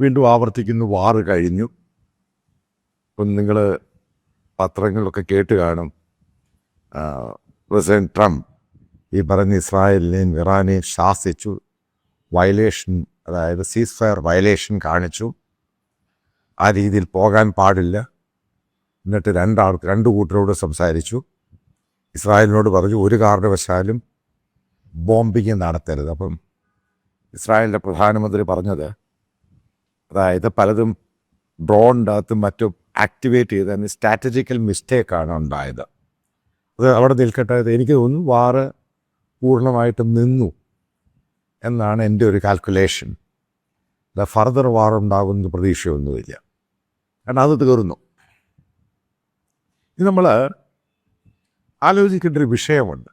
വീണ്ടും ആവർത്തിക്കുന്നു വാറ് കഴിഞ്ഞു. ഇപ്പം നിങ്ങൾ പത്രങ്ങളിലൊക്കെ കേട്ട് കാണും പ്രസിഡന്റ് ട്രംപ് ഈ പറഞ്ഞ ഇസ്രായേലിനെയും ഇറാനെയും ശാസിച്ചു വയലേഷൻ അതായത് സീസ് ഫയർ വയലേഷൻ കാണിച്ചു. ആ രീതിയിൽ പോകാൻ പാടില്ല. എന്നിട്ട് രണ്ടാൾ രണ്ട് കൂട്ടരോട് സംസാരിച്ചു. ഇസ്രായേലിനോട് പറഞ്ഞു ഒരു കാരണവശാലും ബോംബിങ് നടത്തരുത്. അപ്പം ഇസ്രായേലിന്റെ പ്രധാനമന്ത്രി പറഞ്ഞത് അതായത് പലതും ഡ്രോണിന്റെ അകത്തും മറ്റും ആക്ടിവേറ്റ് ചെയ്തതിന് സ്ട്രാറ്റജിക്കൽ മിസ്റ്റേക്കാണ് ഉണ്ടായത്. അത് അവിടെ നിൽക്കട്ടെ എനിക്ക് തോന്നുന്നു വാറ് പൂർണമായിട്ടും നിന്നു എന്നാണ് എന്റെ ഒരു കാൽക്കുലേഷൻ. ഫർദർ വാർ ഉണ്ടാകുമെന്ന് പ്രതീക്ഷയൊന്നുമില്ല. കാരണം അത് തീർന്നു. ഇത് നമ്മൾ ആലോചിക്കേണ്ട ഒരു വിഷയമുണ്ട്.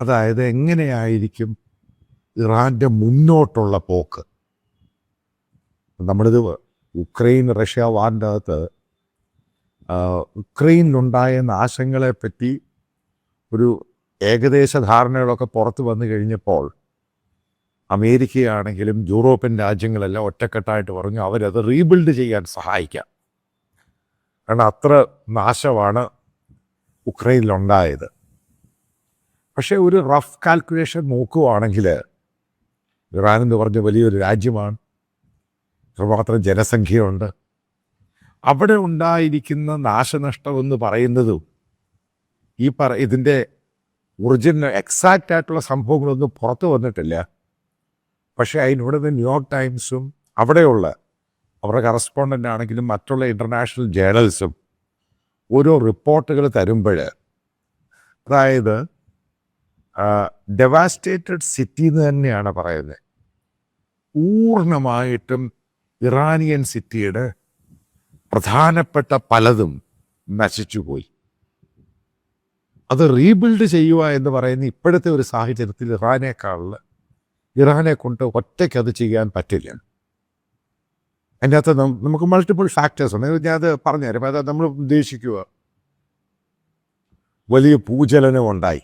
അതായത് എങ്ങനെയായിരിക്കും ഇറാന്റെ മുന്നോട്ടുള്ള പോക്ക്? നമ്മളിത് ഉക്രൈൻ റഷ്യ വാറിന്റെ അകത്ത് ഉക്രൈനിലുണ്ടായ നാശങ്ങളെ പറ്റി ഒരു ഏകദേശ ധാരണകളൊക്കെ പുറത്തു വന്നു കഴിഞ്ഞപ്പോൾ അമേരിക്കയാണെങ്കിലും യൂറോപ്യൻ രാജ്യങ്ങളെല്ലാം ഒറ്റക്കെട്ടായിട്ട് പറഞ്ഞു അവരത് റീബിൽഡ് ചെയ്യാൻ സഹായിക്കാം. കാരണം അത്ര നാശമാണ് ഉക്രൈനിലുണ്ടായത്. പക്ഷേ ഒരു റഫ് കാൽക്കുലേഷൻ നോക്കുവാണെങ്കിൽ ഇറാൻ എന്ന് പറഞ്ഞ വലിയൊരു രാജ്യമാണ്. ഇത്രമാത്രം ജനസംഖ്യയുണ്ട്. അവിടെ ഉണ്ടായിരിക്കുന്ന നാശനഷ്ടം എന്ന് പറയുന്നതും ഈ പറ ഇതിന്റെ ഒറിജിനൽ എക്സാക്റ്റ് ആയിട്ടുള്ള സംഭവങ്ങളൊന്നും പുറത്തു വന്നിട്ടില്ല. പക്ഷേ അതിനൂടെ ന്യൂയോർക്ക് ടൈംസും അവിടെയുള്ള അവരുടെ കറസ്പോണ്ടന്റ് ആണെങ്കിലും മറ്റുള്ള ഇന്റർനാഷണൽ ജേണൽസും ഓരോ റിപ്പോർട്ടുകൾ തരുമ്പോൾ അതായത് ഡെവാസ്റ്റേറ്റഡ് സിറ്റി എന്ന് തന്നെയാണ് പറയുന്നത്. പൂർണമായിട്ടും ഇറാനിയൻ സിറ്റിയുടെ പ്രധാനപ്പെട്ട പലതും നശിച്ചുപോയി. അത് റീബിൽഡ് ചെയ്യുക എന്ന് പറയുന്ന ഇപ്പോഴത്തെ ഒരു സാഹചര്യത്തിൽ ഇറാനേക്കാളിൽ ഇറാനെ കൊണ്ട് ഒറ്റയ്ക്ക് അത് ചെയ്യാൻ പറ്റില്ല. അതിന്റെ അകത്ത് നമുക്ക് മൾട്ടിപ്പിൾ ഫാക്ടേഴ്സ് ഉണ്ട്. ഞാൻ അത് പറഞ്ഞുതരാം. അത് നമ്മൾ ഉദ്ദേശിക്കുക. വലിയ ഭൂചലനം ഉണ്ടായി.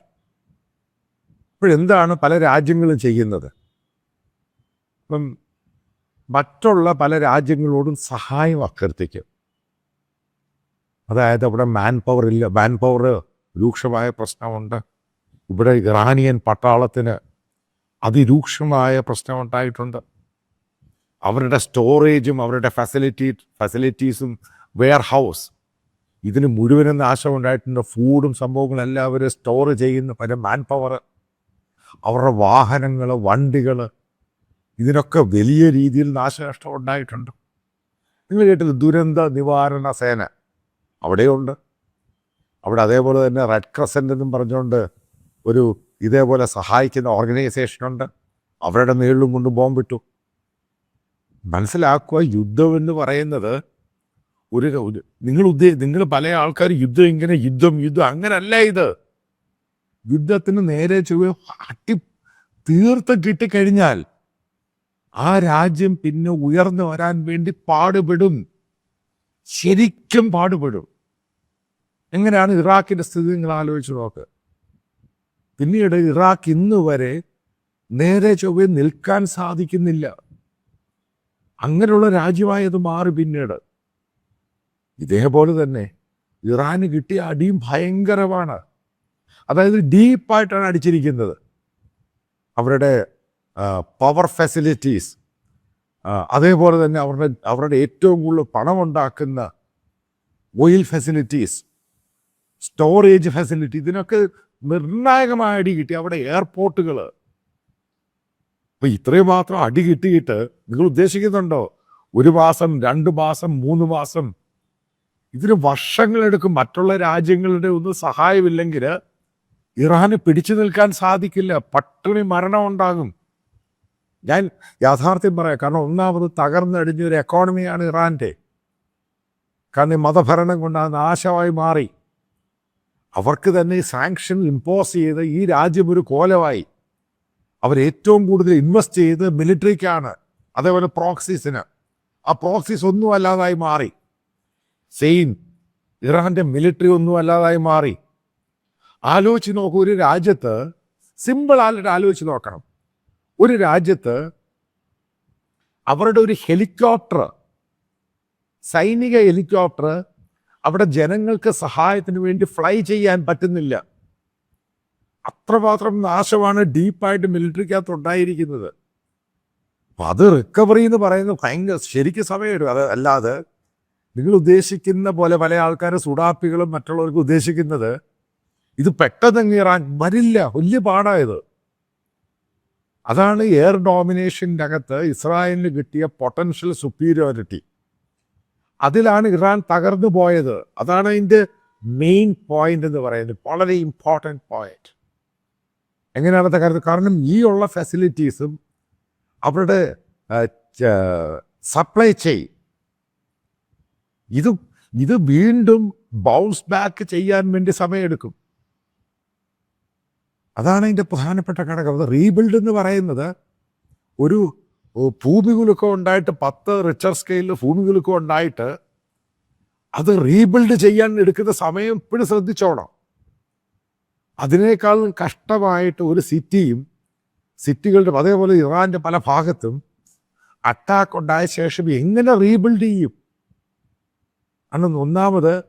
ഇപ്പോഴെന്താണ് പല രാജ്യങ്ങളും ചെയ്യുന്നത്? ഇപ്പം മറ്റുള്ള പല രാജ്യങ്ങളോടും സഹായം അഭ്യർത്ഥിക്കും. അതായത് അവിടെ മാൻ പവർ ഇല്ല മാൻ പവർ രൂക്ഷമായ പ്രശ്നമുണ്ട്. ഇവിടെ ഇറാനിയൻ പട്ടാളത്തിന് അതിരൂക്ഷമായ പ്രശ്നമുണ്ടായിട്ടുണ്ട്. അവരുടെ സ്റ്റോറേജും അവരുടെ ഫെസിലിറ്റി ഫെസിലിറ്റീസും വെയർ ഹൗസ് ഇതിന് മുഴുവനും നാശമുണ്ടായിട്ടുണ്ട്. ഫുഡും സംഭവങ്ങളും എല്ലാം അവർ സ്റ്റോർ ചെയ്യുന്ന. പല മാൻ പവർ അവരുടെ വാഹനങ്ങൾ വണ്ടികൾ ഇതിനൊക്കെ വലിയ രീതിയിൽ നാശനഷ്ടം ഉണ്ടായിട്ടുണ്ട്. നിങ്ങൾ കേട്ടില്ല ദുരന്ത നിവാരണ സേന? അവിടെയുണ്ട്. അവിടെ അതേപോലെ തന്നെ റെഡ് ക്രസന്റ് എന്നും പറഞ്ഞുകൊണ്ട് ഒരു ഇതേപോലെ സഹായിക്കുന്ന ഓർഗനൈസേഷനുണ്ട് അവരുടെ നീളിലും കൊണ്ട് ബോംബിട്ടു മനസ്സിലാക്കുക യുദ്ധം എന്ന് പറയുന്നത് ഒരു- നിങ്ങൾ ഉദ്ദേ നിങ്ങൾ പല ആൾക്കാർ യുദ്ധം ഇങ്ങനെ യുദ്ധം യുദ്ധം അങ്ങനല്ല ഇത്. യുദ്ധത്തിന് നേരെ ചൊവ്വ അട്ടി തീർത്ത് കിട്ടിക്കഴിഞ്ഞാൽ ആ രാജ്യം പിന്നെ ഉയർന്നു വരാൻ വേണ്ടി പാടുപെടും. ശരിക്കും പാടുപെടും. എങ്ങനെയാണ് ഇറാഖിന്റെ സ്ഥിതി നിങ്ങൾ ആലോചിച്ച് നോക്ക്. പിന്നീട് ഇറാഖ് ഇന്ന് വരെ നേരെ ചൊവ്വെ നിൽക്കാൻ സാധിക്കുന്നില്ല. അങ്ങനെയുള്ള രാജ്യമായത് മാറി പിന്നീട്. ഇതേപോലെ തന്നെ ഇറാന് കിട്ടിയ അടിയും ഭയങ്കരമാണ്. അതായത് ഡീപ്പായിട്ടാണ് അടിച്ചിരിക്കുന്നത്. അവരുടെ പവർ ഫെസിലിറ്റീസ് അതേപോലെ തന്നെ അവരുടെ അവരുടെ ഏറ്റവും കൂടുതൽ പണമുണ്ടാക്കുന്ന ഓയിൽ ഫെസിലിറ്റീസ് സ്റ്റോറേജ് ഫെസിലിറ്റി ഇതിനൊക്കെ നിർണായകമായ അടി കിട്ടി. അവിടെ എയർപോർട്ടുകൾ അപ്പൊ ഇത്രയും മാത്രം അടി കിട്ടിയിട്ട് നിങ്ങൾ ഉദ്ദേശിക്കുന്നുണ്ടോ? ഒരു മാസം രണ്ട് മാസം മൂന്ന് മാസം. ഇതിന് വർഷങ്ങളെടുക്കും മറ്റുള്ള രാജ്യങ്ങളുടെ ഒന്നും സഹായമില്ലെങ്കിൽ ഇറാന് പിടിച്ചു നിൽക്കാൻ സാധിക്കില്ല. പട്ടിണി മരണം ഉണ്ടാകും ഞാൻ യാഥാർത്ഥ്യം പറയാം. കാരണം ഒന്നാമത് തകർന്നടിഞ്ഞ ഒരു എക്കോണമിയാണ് ഇറാന്റെ. കാരണം ഈ മതഭരണം കൊണ്ട് അത് നാശമായി മാറി. അവർക്ക് തന്നെ സാങ്ഷൻ ഇമ്പോസ് ചെയ്ത് ഈ രാജ്യം ഒരു കോലമായി. അവർ ഏറ്റവും കൂടുതൽ ഇൻവെസ്റ്റ് ചെയ്ത് മിലിറ്ററിക്കാണ് അതേപോലെ പ്രോക്സീസിന് ആ പ്രോക്സീസ് ഒന്നും അല്ലാതായി മാറി. സെയിം ഇറാന്റെ മിലിറ്ററി ഒന്നും അല്ലാതായി മാറി. ആലോചിച്ച് നോക്കൂ ഒരു രാജ്യത്ത് സിമ്പിൾ ആയിട്ട് ആലോചിച്ച് നോക്കണം. ഒരു രാജ്യത്ത് അവരുടെ ഒരു ഹെലികോപ്റ്റർ സൈനിക ഹെലികോപ്റ്റർ അവിടെ ജനങ്ങൾക്ക് സഹായത്തിന് വേണ്ടി ഫ്ലൈ ചെയ്യാൻ പറ്റുന്നില്ല. അത്രമാത്രം നാശമാണ് ഡീപ്പായിട്ട് മിലിറ്ററിക്കകത്ത് ഉണ്ടായിരിക്കുന്നത് അപ്പൊ അത് റിക്കവറി എന്ന് പറയുന്നത് ഭയങ്കര ശരിക്കും സമയം അത് അല്ലാതെ നിങ്ങൾ ഉദ്ദേശിക്കുന്ന പോലെ പല ആൾക്കാരും സുഡാപ്പികളും മറ്റുള്ളവർക്ക് ഉദ്ദേശിക്കുന്നത് ഇത് പെട്ടെന്ന് ഇറാൻ വരില്ല. വലിയ പാടായത് അതാണ് എയർ ഡോമിനേഷന്റെ അകത്ത് ഇസ്രായേലിന് കിട്ടിയ പൊട്ടൻഷ്യൽ സുപ്പീരിയോറിറ്റി അതിലാണ് ഇറാൻ തകർന്നു പോയത്. അതാണ് അതിന്റെ മെയിൻ പോയിന്റ് എന്ന് പറയുന്നത്. വളരെ ഇമ്പോർട്ടന്റ് പോയിന്റ് എങ്ങനെയാണ് തകർന്നത്? കാരണം ഈ ഉള്ള ഫെസിലിറ്റീസും അവരുടെ സപ്ലൈ ചെയിൻ ഇത് ഇത് വീണ്ടും ബൗൺസ് ബാക്ക് ചെയ്യാൻ വേണ്ടി സമയമെടുക്കും. അതാണ് അതിന്റെ പ്രധാനപ്പെട്ട ഘടകം. അത് റീബിൽഡ് എന്ന് പറയുന്നത് ഒരു ഭൂമി കുലുക്കം ഉണ്ടായിട്ട് പത്ത് റിച്ചർ സ്കെയിലിൽ ഭൂമി കുലുക്കം ഉണ്ടായിട്ട് അത് റീബിൽഡ് ചെയ്യാൻ എടുക്കുന്ന സമയം ഇപ്പോഴും ശ്രദ്ധിച്ചോണം. അതിനേക്കാളും കഷ്ടമായിട്ട് ഒരു സിറ്റിയും സിറ്റികളുടെ അതേപോലെ ഇറാന്റെ പല ഭാഗത്തും അറ്റാക്ക് ഉണ്ടായ ശേഷം എങ്ങനെ റീബിൽഡ് ചെയ്യും? അന്ന് ഒന്നാമത്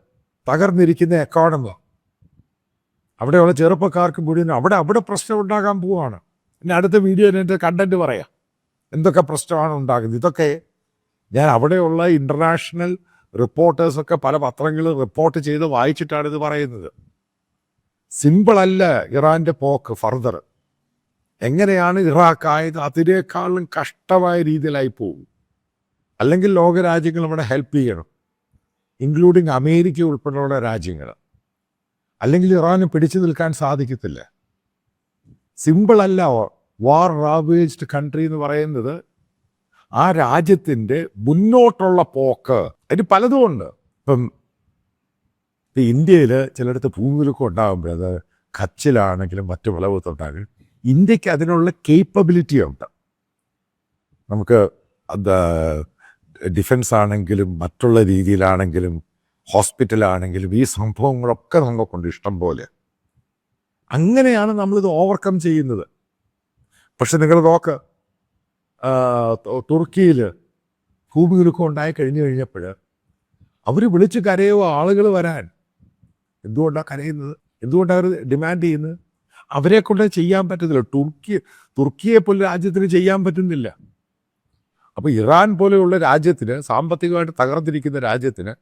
തകർന്നിരിക്കുന്ന എക്കോണമി അവിടെയുള്ള ചെറുപ്പക്കാർക്ക് മുഴുവൻ അവിടെ അവിടെ പ്രശ്നം ഉണ്ടാകാൻ പോവുകയാണ് പിന്നെ അടുത്ത വീഡിയോ എന്റെ കണ്ടന്റ് പറയാം. എന്തൊക്കെ പ്രശ്നമാണ് ഉണ്ടാകുന്നത്? ഇതൊക്കെ ഞാൻ അവിടെയുള്ള ഇന്റർനാഷണൽ റിപ്പോർട്ടേഴ്സൊക്കെ പല പത്രങ്ങളും റിപ്പോർട്ട് ചെയ്ത് വായിച്ചിട്ടാണ് ഇത് പറയുന്നത്. സിമ്പിളല്ല ഇറാന്റെ പോക്ക് ഫർദർ എങ്ങനെയാണ് ഇറാഖ് ആയത്? അതിനേക്കാളും കഷ്ടമായ രീതിയിലായി പോകും. അല്ലെങ്കിൽ ലോകരാജ്യങ്ങൾ ഇവിടെ ഹെൽപ്പ് ചെയ്യണം. ഇൻക്ലൂഡിങ് അമേരിക്ക ഉൾപ്പെടെയുള്ള രാജ്യങ്ങൾ. അല്ലെങ്കിൽ ഇറാന് പിടിച്ചു നിൽക്കാൻ സാധിക്കത്തില്ല. സിമ്പിളല്ല വാർ റാവേജ്ഡ് കൺട്രി എന്ന് പറയുന്നത് ആ രാജ്യത്തിന്റെ മുന്നോട്ടുള്ള പോക്ക്. അതിന് പലതും ഉണ്ട്. ഇപ്പം ഇപ്പം ഇന്ത്യയിൽ ചിലയിടത്ത് ഭൂമിലൊക്കെ ഉണ്ടാകുമ്പോൾ അത് കച്ചിലാണെങ്കിലും മറ്റു വിളവത്തുണ്ടാകും ഇന്ത്യയ്ക്ക് അതിനുള്ള കേപ്പബിലിറ്റി ഉണ്ട്. നമുക്ക് അത് ഡിഫൻസ് ആണെങ്കിലും മറ്റുള്ള രീതിയിലാണെങ്കിലും ഹോസ്പിറ്റലാണെങ്കിലും ഈ സംഭവങ്ങളൊക്കെ നമുക്കുണ്ട് ഇഷ്ടം പോലെ. അങ്ങനെയാണ് നമ്മളിത് ഓവർകം ചെയ്യുന്നത്. പക്ഷെ നിങ്ങൾ നോക്ക് തുർക്കിയിൽ ഭൂമികുലുക്കം ഉണ്ടായി കഴിഞ്ഞു കഴിഞ്ഞപ്പോൾ അവർ വിളിച്ച് കരയോ ആളുകൾ വരാൻ. എന്തുകൊണ്ടാണ് കരയുന്നത്? എന്തുകൊണ്ടാണ് അവർ ഡിമാൻഡ് ചെയ്യുന്നത്? അവരെ കൊണ്ട് ചെയ്യാൻ പറ്റത്തില്ല. തുർക്കി തുർക്കിയെ പോലെ രാജ്യത്തിന് ചെയ്യാൻ പറ്റുന്നില്ല. അപ്പോൾ ഇറാൻ പോലെയുള്ള രാജ്യത്തിന് സാമ്പത്തികമായിട്ട് തകർന്നിരിക്കുന്ന രാജ്യത്തിന്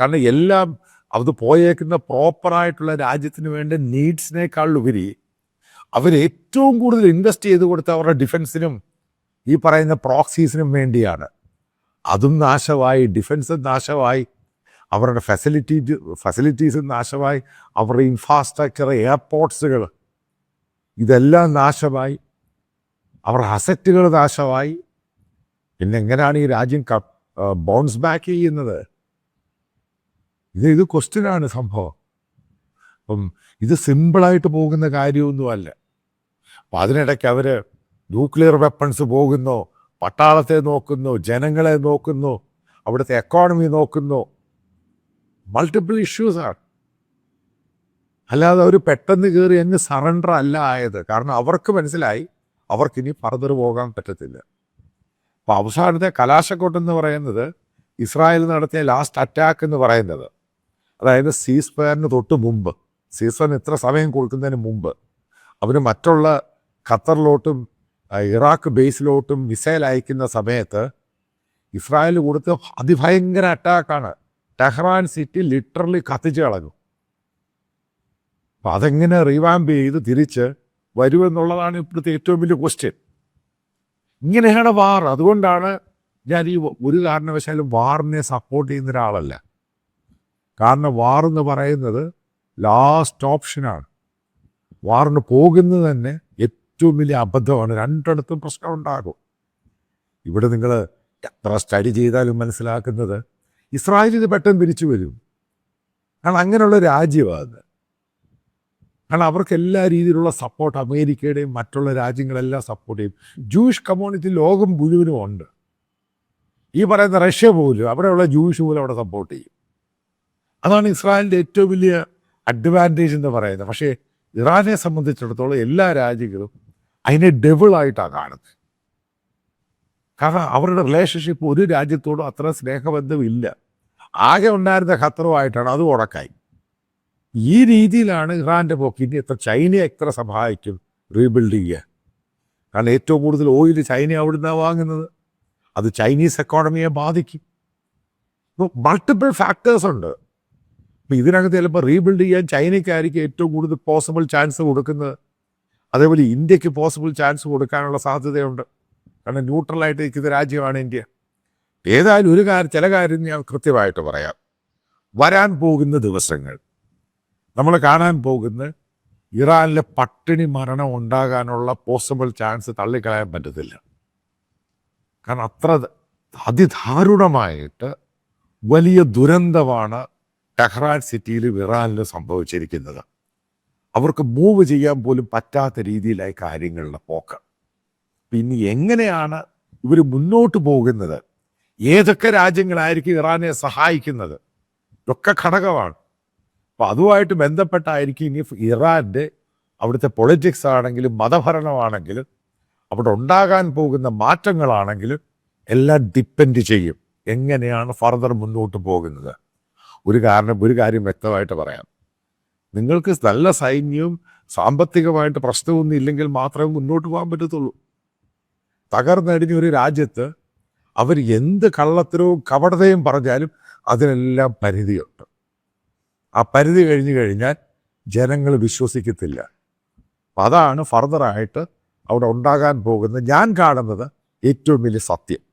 കാരണം എല്ലാം അത് പോയേക്കുന്ന പ്രോപ്പറായിട്ടുള്ള രാജ്യത്തിന് വേണ്ട നീഡ്സിനേക്കാളുപരി അവർ ഏറ്റവും കൂടുതൽ ഇൻവെസ്റ്റ് ചെയ്ത് കൊടുത്ത അവരുടെ ഡിഫൻസിനും ഈ പറയുന്ന പ്രോക്സീസിനും വേണ്ടിയാണ്. അതും നാശമായി ഡിഫൻസും നാശമായി അവരുടെ ഫെസിലിറ്റി ഫെസിലിറ്റീസും നാശമായി അവരുടെ ഇൻഫ്രാസ്ട്രക്ചർ എയർപോർട്ട്സുകൾ ഇതെല്ലാം നാശമായി അവരുടെ അസറ്റുകൾ നാശമായി. പിന്നെ എങ്ങനെയാണ് ഈ രാജ്യം ബൗൺസ് ബാക്ക് ചെയ്യുന്നത്? ഇത് ഇത് ക്വസ്റ്റ്യനാണ് സംഭവം. അപ്പം ഇത് സിമ്പിളായിട്ട് പോകുന്ന കാര്യമൊന്നുമല്ല. അപ്പം അതിനിടയ്ക്ക് അവർ ന്യൂക്ലിയർ വെപ്പൺസ് പോകുന്നു പട്ടാളത്തെ നോക്കുന്നു ജനങ്ങളെ നോക്കുന്നു അവിടുത്തെ എക്കോണമി നോക്കുന്നു. മൾട്ടിപ്പിൾ ഇഷ്യൂസാണ് അല്ലാതെ അവർ പെട്ടെന്ന് കയറി അങ്ങ് സറണ്ടർ അല്ല ആയത്. കാരണം അവർക്ക് മനസ്സിലായി അവർക്കിനി ഫർദർ പോകാൻ പറ്റത്തില്ല. അപ്പോൾ അവസാനത്തെ കലാശക്കോട്ടെന്ന് പറയുന്നത് ഇസ്രായേൽ നടത്തിയ ലാസ്റ്റ് അറ്റാക്ക് എന്ന് പറയുന്നത്. അതായത് സീസ് ഫയറിന് തൊട്ട് മുമ്പ് സീസൺ ഇത്ര സമയം കൊടുക്കുന്നതിന് മുമ്പ് അവർ മറ്റുള്ള ഖത്തറിലോട്ടും ഇറാഖ് ബേസിലോട്ടും മിസൈൽ അയക്കുന്ന സമയത്ത് ഇസ്രായേൽ കൊടുത്ത അതിഭയങ്കര അറ്റാക്കാണ് ടെഹ്റാൻ സിറ്റി ലിറ്ററലി കത്തിച്ച് കളഞ്ഞു. അപ്പം അതെങ്ങനെ റീവാമ്പ് ചെയ്ത് തിരിച്ച് വരുമെന്നുള്ളതാണ് ഇപ്പോഴത്തെ ഏറ്റവും വലിയ ക്വസ്റ്റ്യൻ ഇങ്ങനെയാണ് വാർ അതുകൊണ്ടാണ് ഞാൻ ഈ ഒരു കാരണവശാലും വാറിനെ സപ്പോർട്ട് ചെയ്യുന്ന ഒരാളല്ല. കാരണം വാർ എന്ന് പറയുന്നത് ലാസ്റ്റ് ഓപ്ഷനാണ് വാറിന് പോകുന്നത് തന്നെ ഏറ്റവും വലിയ അബദ്ധമാണ്. രണ്ടിടത്തും പ്രശ്നം ഉണ്ടാകും. ഇവിടെ നിങ്ങൾ എത്ര സ്റ്റഡി ചെയ്താലും മനസ്സിലാക്കുന്നത് ഇസ്രായേൽ ഇത് പെട്ടെന്ന് തിരിച്ചു വരും. കാരണം അങ്ങനെയുള്ള രാജ്യമാണ്. കാരണം അവർക്ക് എല്ലാ രീതിയിലുള്ള സപ്പോർട്ട് അമേരിക്കയുടെയും മറ്റുള്ള രാജ്യങ്ങളെല്ലാം സപ്പോർട്ട് ചെയ്യും. ജൂയിഷ് കമ്മ്യൂണിറ്റി ലോകം മുഴുവനും ഉണ്ട്. ഈ പറയുന്ന റഷ്യ പോലും അവിടെയുള്ള ജൂയിഷ് പോലും അവിടെ സപ്പോർട്ട് ചെയ്യും. അതാണ് ഇസ്രായേലിന്റെ ഏറ്റവും വലിയ അഡ്വാന്റേജ് എന്ന് പറയുന്നത്. പക്ഷേ ഇറാനെ സംബന്ധിച്ചിടത്തോളം എല്ലാ രാജ്യങ്ങളും അതിനെ ഡെവിളായിട്ടാണ് കാണുന്നത്. കാരണം അവരുടെ റിലേഷൻഷിപ്പ് ഒരു രാജ്യത്തോടും അത്ര സ്നേഹബന്ധമില്ല ആകെ ഉണ്ടായിരുന്ന ഖത്തറുമായിട്ടാണ് അത് ഉടക്കായി ഈ രീതിയിലാണ് ഇറാന്റെ പോക്ക് ഇനി എത്ര ചൈനയെ എത്ര സഹായിക്കും റീബിൽഡ് ചെയ്യാൻ. കാരണം ഏറ്റവും കൂടുതൽ ഓയിൽ ചൈന അവിടുന്നാണ് വാങ്ങുന്നത്. അത് ചൈനീസ് എക്കോണമിയെ ബാധിക്കും. മൾട്ടിപ്പിൾ ഫാക്ടേഴ്സ് ഉണ്ട്. അപ്പം ഇതിനകത്ത് ചിലപ്പോൾ റീബിൽഡ് ചെയ്യാൻ ചൈനയ്ക്കായിരിക്കും ഏറ്റവും കൂടുതൽ പോസിബിൾ ചാൻസ് കൊടുക്കുന്നത് അതേപോലെ ഇന്ത്യയ്ക്ക് പോസിബിൾ ചാൻസ് കൊടുക്കാനുള്ള സാധ്യതയുണ്ട്. കാരണം ന്യൂട്രലായിട്ട് നിൽക്കുന്ന രാജ്യമാണ് ഇന്ത്യ. ഏതായാലും ഒരു കാര്യം ചില കാര്യം ഞാൻ കൃത്യമായിട്ട് പറയാം. വരാൻ പോകുന്ന ദിവസങ്ങൾ. നമ്മൾ കാണാൻ പോകുന്ന ഇറാനിലെ പട്ടിണി മരണം ഉണ്ടാകാനുള്ള പോസിബിൾ ചാൻസ് തള്ളിക്കളയാൻ പറ്റത്തില്ല. കാരണം അത്ര അതിദാരുണമായിട്ട് വലിയ ദുരന്തമാണ് ടെഹ്റാൻ സിറ്റിയിൽ ഇറാനിലും സംഭവിച്ചിരിക്കുന്നത്. അവർക്ക് മൂവ് ചെയ്യാൻ പോലും പറ്റാത്ത രീതിയിലായി കാര്യങ്ങളുടെ പോക്ക്. പിന്നെ എങ്ങനെയാണ് ഇവർ മുന്നോട്ട് പോകുന്നത്? ഏതൊക്കെ രാജ്യങ്ങളായിരിക്കും ഇറാനെ സഹായിക്കുന്നത്? ഇതൊക്കെ ഘടകമാണ്. അപ്പം അതുമായിട്ട് ബന്ധപ്പെട്ടായിരിക്കും ഇനി ഇറാന്റെ അവിടുത്തെ പൊളിറ്റിക്സ് ആണെങ്കിലും മതഭരണമാണെങ്കിലും അവിടെ ഉണ്ടാകാൻ പോകുന്ന മാറ്റങ്ങളാണെങ്കിലും എല്ലാം ഡിപ്പെൻഡ് ചെയ്യും. എങ്ങനെയാണ് ഫർദർ മുന്നോട്ട് പോകുന്നത്? ഒരു കാരണം ഒരു കാര്യം വ്യക്തമായിട്ട് പറയാം. നിങ്ങൾക്ക് നല്ല സൈന്യവും സാമ്പത്തികമായിട്ട് പ്രശ്നമൊന്നും ഇല്ലെങ്കിൽ മാത്രമേ മുന്നോട്ട് പോകാൻ പറ്റത്തുള്ളൂ. തകർന്നടിഞ്ഞ ഒരു രാജ്യത്ത് അവർ എന്ത് കള്ളത്തരവും കപടതയും പറഞ്ഞാലും അതിനെല്ലാം പരിധിയുണ്ട്. ആ പരിധി കഴിഞ്ഞു കഴിഞ്ഞാൽ ജനങ്ങൾ വിശ്വസിക്കത്തില്ല. അതാണ് ഫർദറായിട്ട് അവിടെ ഉണ്ടാകാൻ പോകുന്ന ഞാൻ കാണുന്നത് ഏറ്റവും വലിയ സത്യം.